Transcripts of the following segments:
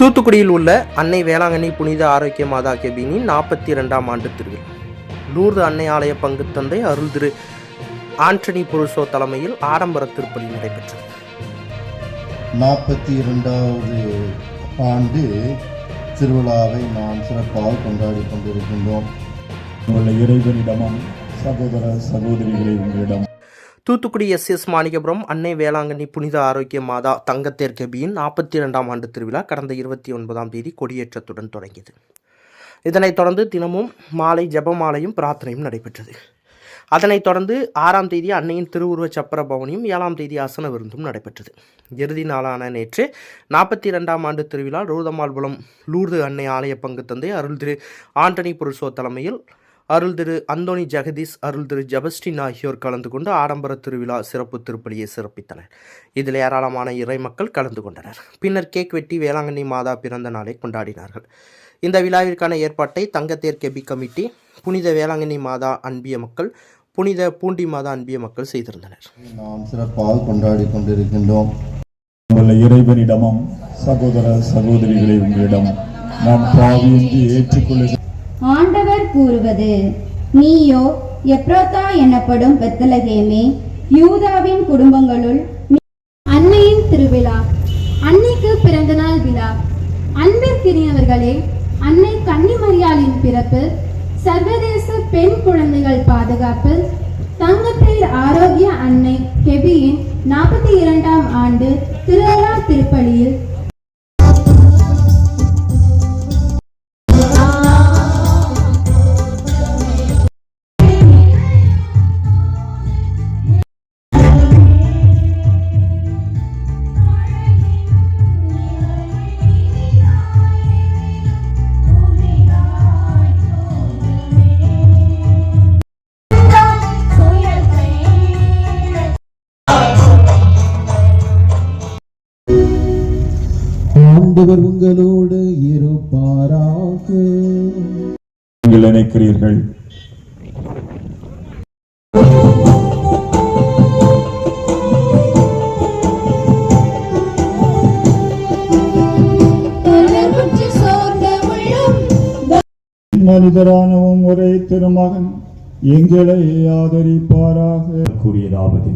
தூத்துக்குடியில் உள்ள அன்னை வேளாங்கண்ணி புனித ஆரோக்கிய மாதா கெபினின் நாற்பத்தி இரண்டாம் ஆண்டு திருவிழா. லூர்து அன்னை ஆலய பங்கு தந்தை அருள் திரு ஆண்டனி புருஷோ தலைமையில் ஆடம்பர திருப்பலி நடைபெற்றது. நாற்பத்தி இரண்டாவது ஆண்டு திருவிழாவை நாம் சிறப்பாக கொண்டாடி கொண்டிருக்கின்றோம். உள்ள இறைவனிடமும் சகோதர சகோதரிகளை உங்களிடம் தூத்துக்குடி எஸ் எஸ் மாணிகபுரம் அன்னை வேளாங்கண்ணி புனித ஆரோக்கிய மாதா தங்கத்தேர் கெபியின் நாற்பத்தி இரண்டாம் ஆண்டு திருவிழா கடந்த இருபத்தி ஒன்பதாம் தேதி கொடியேற்றத்துடன் தொடங்கியது. இதனைத் தொடர்ந்து தினமும் மாலை ஜபமாலையும் பிரார்த்தனையும் நடைபெற்றது. அதனைத் தொடர்ந்து ஆறாம் தேதி அன்னையின் திருவுருவச் சப்பர பவனியும் ஏழாம் தேதி அசன விருந்தும் நடைபெற்றது. இறுதி நாளான நேற்று நாற்பத்தி இரண்டாம் ஆண்டு திருவிழா ரூதமால்புலம் லூர்து அன்னை ஆலய பங்கு தந்தை அருள் திரு ஆண்டனி புருஷோ தலைமையில் அருள் திரு அந்தோணி ஜெகதீஷ் அருள் திரு ஜபஸ்டின் ஆகியோர் கலந்து கொண்டு ஆடம்பர திருவிழா சிறப்பு திருப்பலியை சிறப்பித்தனர். இதில் ஏராளமான இறை மக்கள் கலந்து கொண்டனர். பின்னர் கேக் வெட்டி வேளாங்கண்ணி மாதா பிறந்த நாளை கொண்டாடினார்கள். இந்த விழாவிற்கான ஏற்பாட்டை தங்கத்தேர் கெபி கமிட்டி புனித வேளாங்கண்ணி மாதா அன்பிய மக்கள் புனித பூண்டி மாதா அன்பிய மக்கள் செய்திருந்தனர். நாம் சிறப்பாக கொண்டாடி கொண்டிருக்கின்றோம். இறைவனிடமும் சகோதர சகோதரிகளை உங்களிடம் நாம் ஏற்றுக்கொள்ள ஆண்டவர் கூறுவது நீயோ எப்ரோத்தா எனப்படும் பெத்தலகேமே யூதாவின் குடும்பங்களுள் அன்னையின் திருவிழா அன்னைக்கு பிறந்தநாள் விழா. அன்பிற்கினியவர்களே அன்னை கன்னிமரியாளின் பிறப்பு சர்வதேச பெண் குழந்தைகள் பாதுகாப்பு. தங்கத்தேர் ஆரோக்கிய அன்னை கெபியின் நாற்பத்தி இரண்டாம் ஆண்டு திருவிழா திருப்பலியில் ஆண்டவர் உங்களோடு இருப்பாராக. நீங்கள் நினைக்கிறீர்கள். மனிதரானவும் ஒரே திருமகன் எங்களை ஆதரிப்பாராக. கூறியதாவது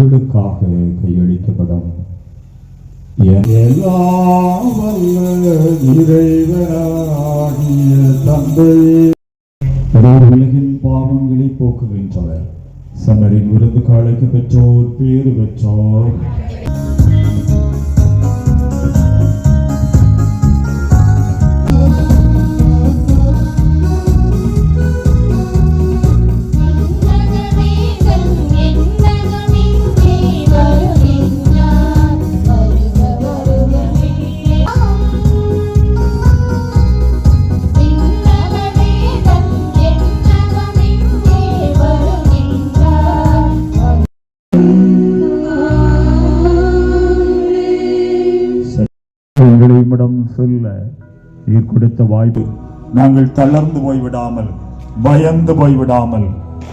அனைவரும் உங்களுக்காக கையளிக்கப்படும். உலகின் பாவங்களை போக்குகின்றவர். சமரின் விருது காலைக்கு பெற்றோர் பேறு பெற்றோர். சொல்ல நீர் கொடுத்த வாய்ப்பு. நாங்கள் தளர்ந்து போய்விடாமல் பயந்து போய்விடாமல்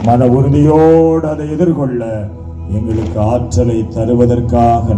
மன உறுதியோடு அதை எதிர்கொள்ள எங்களுக்கு ஆற்றலை தருவதற்காக